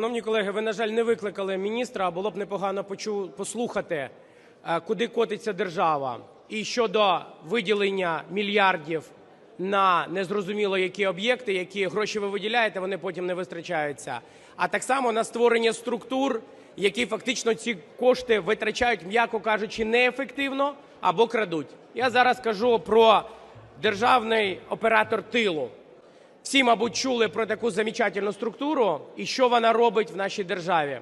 Шановні колеги, ви, на жаль, не викликали міністра, а було б непогано почу... послухати, е, куди котиться держава. І щодо виділення мільярдів на незрозуміло які об'єкти, які гроші ви виділяєте, вони потім не вистрачаються. А так само на створення структур, які фактично ці кошти витрачають, м'яко кажучи, неефективно або крадуть. Я зараз кажу про державний оператор тилу. Всі, мабуть, чули про таку замечательну структуру і що вона робить в нашій державі.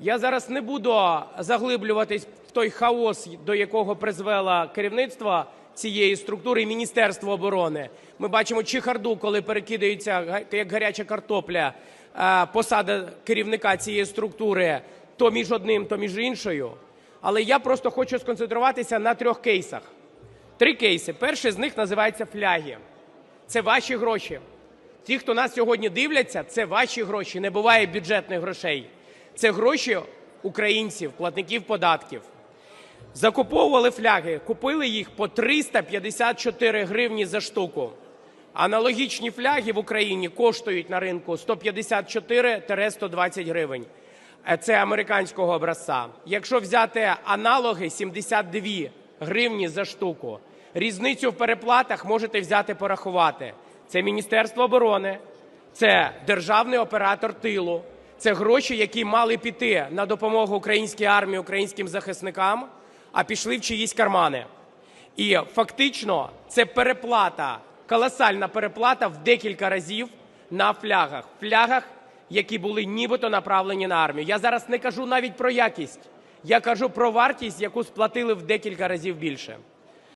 Я зараз не буду заглиблюватись в той хаос, до якого призвело керівництво цієї структури і Міністерство оборони. Ми бачимо чехарду, коли перекидається як гаряча картопля е, посада керівника цієї структури то між одним, то між іншою. Але я просто хочу сконцентруватися на трьох кейсах. Три кейси. Перший з них називається фляги. Це ваші гроші. Ті, хто нас сьогодні дивляться, це ваші гроші. Не буває бюджетних грошей. Це гроші українців, платників податків. Закуповували фляги, купили їх по 354 гривні за штуку. Аналогічні фляги в Україні коштують на ринку 154-120 гривень. Е, Це американського образця. Якщо взяти аналоги 72 гривні за штуку. Різницю в переплатах можете взяти порахувати. Це Міністерство оборони, це державний оператор тилу, це гроші, які мали піти на допомогу українській армії, українським захисникам, а пішли в чиїсь кармани. І фактично це переплата, колосальна переплата в декілька разів на флягах. Флягах, які були нібито направлені на армію. Я зараз не кажу навіть про якість, я кажу про вартість, яку сплатили в декілька разів більше.